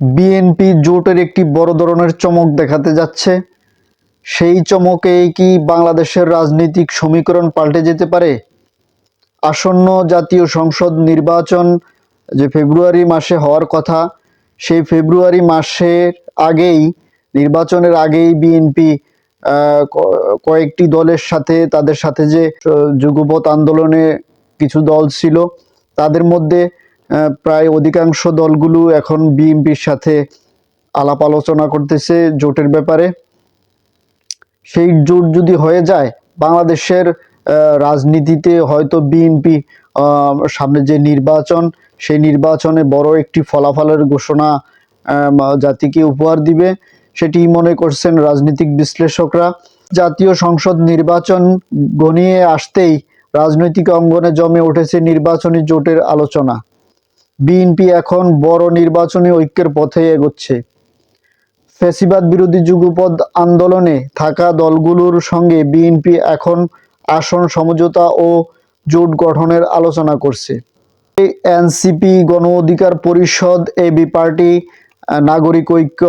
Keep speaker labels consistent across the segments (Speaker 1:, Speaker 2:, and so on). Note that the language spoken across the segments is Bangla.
Speaker 1: বিএনপি জোটের একটি বড় ধরনের চমক দেখাতে যাচ্ছে। সেই চমকেই কি বাংলাদেশের রাজনৈতিক সমীকরণ পাল্টে যেতে পারে? আসন্ন জাতীয় সংসদ নির্বাচন যে ফেব্রুয়ারি মাসে হওয়ার কথা সেই ফেব্রুয়ারি মাসের আগেই নির্বাচনের আগেই বিএনপি কয়েকটি দলের সাথে তাদের সাথে যে আহ, যুগপৎ আন্দোলনে কিছু দল ছিল তাদের মধ্যে প্রায় অধিকাংশ দলগুলো এখন বিএনপির সাথে আলাপ আলোচনা করতেছে জোটের ব্যাপারে। সেই জোট যদি হয়ে যায়, বাংলাদেশের রাজনীতিতে হয়তো বিএনপি সামনে যে নির্বাচন, সেই নির্বাচনে বড় একটি ফলাফলের ঘোষণা জাতিকে উপহার দিবে। সেটি মনে করছেন রাজনৈতিক বিশ্লেষকরা। জাতীয় সংসদ নির্বাচন ঘনিয়ে আসতেই রাজনৈতিক অঙ্গনে জমে উঠেছে নির্বাচনী জোটের আলোচনা। বিএনপি এখন বড় নির্বাচনী ঐক্যের পথে এগোচ্ছে। ফ্যাসিবাদ বিরোধী যুগপদ আন্দোলনে থাকা দলগুলোর সঙ্গে বিএনপি এখন আসন সমঝোতা ও জোট গঠনের আলোচনা করছে। এনসিপি গণ অধিকার পরিষদ, এবি পার্টি নাগরিক ঐক্য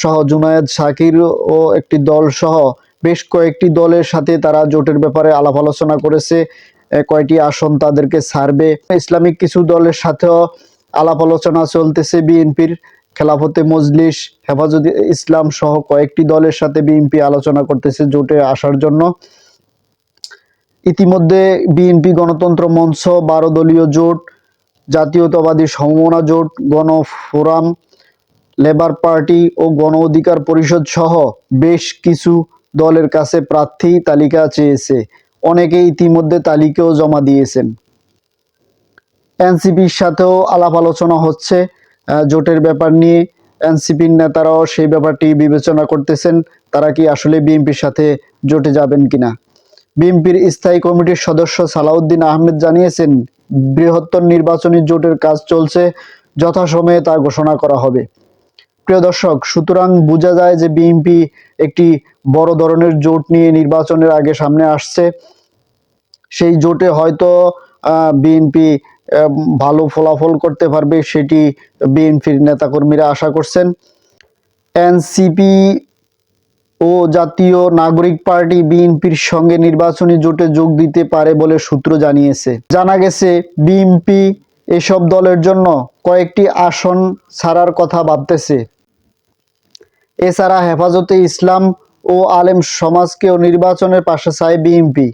Speaker 1: সহ জুনায়েদ শাকির ও একটি দল সহ বেশ কয়েকটি দলের সাথে তারা জোটের ব্যাপারে আলাপ আলোচনা করেছে। কয়টি আসন তাদেরকে ছাড়বে। ইসলামিক কিছু দলের সাথেও আলাপ আলোচনা চলতেছে বিএনপির খেলাফতে মজলিস, হেফাজত ইসলাম সহ কয়েকটি দলের সাথে বিএনপি আলোচনা করতেছে জোটে আসার জন্য। ইতিমধ্যে বিএনপি গণতন্ত্র মঞ্চ, বারো দলীয় জোট, জাতীয়তাবাদী সমমনা জোট, গণ ফোরাম, লেবার পার্টি ও গণ অধিকার পরিষদ সহ বেশ কিছু দলের কাছে প্রার্থী তালিকা চেয়েছে। অনেকে ইতিমধ্যে তালিকাও জমা দিয়েছেন। এনসিপির সাথেও আলাপ আলোচনা হচ্ছে জোটের ব্যাপার নিয়ে। এনসিপির নেতারাও সেই ব্যাপারটি বিবেচনা করতেছেন, তারা কি আসলে বিএনপির সাথে জোটে যাবেন কিনা? বিএনপির স্থায়ী কমিটির সদস্য সালাউদ্দিন আহমেদ জানিয়েছেন, বৃহত্তর নির্বাচনী জোটের কাজ চলছে, যথাসময়ে তা ঘোষণা করা হবে। প্রিয় দর্শক, সুতরাং বোঝা যায় যে বিএনপি একটি বড় ধরনের জোট নিয়ে নির্বাচনের আগে সামনে আসছে। সেই জোটে হয়তো বিএনপি ভালো ফলাফল করতে পারবে সেটি বিএনপির নেতাকর্মীরা আশা করছেন। এনসিপি ও জাতীয় নাগরিক পার্টি বিএনপির সঙ্গে নির্বাচনী জোটে যোগ দিতে পারে বলে সূত্র জানিয়েছে। জানা গেছে বিএনপি এসব দলের জন্য কয়েকটি আসন ছাড়ার কথা ভাবতেছে। এছাড়া হেফাজতে ইসলাম ও আলেম সমাজকেও নির্বাচনের পাশে চায় বিএনপি।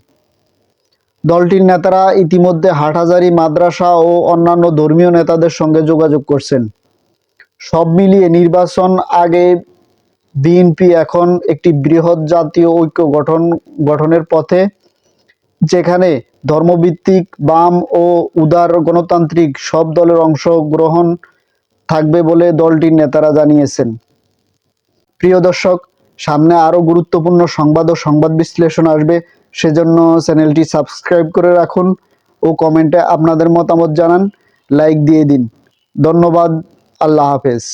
Speaker 1: দলটির নেতারা ইতিমধ্যে হাটহাজারী মাদ্রাসা ও অন্যান্য ধর্মীয় নেতাদের সঙ্গে যোগাযোগ করছেন। সব মিলিয়ে নির্বাচন আগে বিএনপি এখন একটি বৃহৎ জাতীয় ঐক্য গঠন, গঠনের পথে, যেখানে ধর্মভিত্তিক বাম ও উদার গণতান্ত্রিক সব দলের অংশগ্রহণ থাকবে বলে দলটির নেতারা জানিয়েছেন। প্রিয় দর্শক, সামনে আরও গুরুত্বপূর্ণ সংবাদ ও সংবাদ বিশ্লেষণ আসবে। সেজন্য চ্যানেলটি সাবস্ক্রাইব করে রাখুন ও কমেন্টে আপনাদের মতামত জানান, লাইক দিয়ে দিন। ধন্যবাদ, আল্লাহ হাফেজ।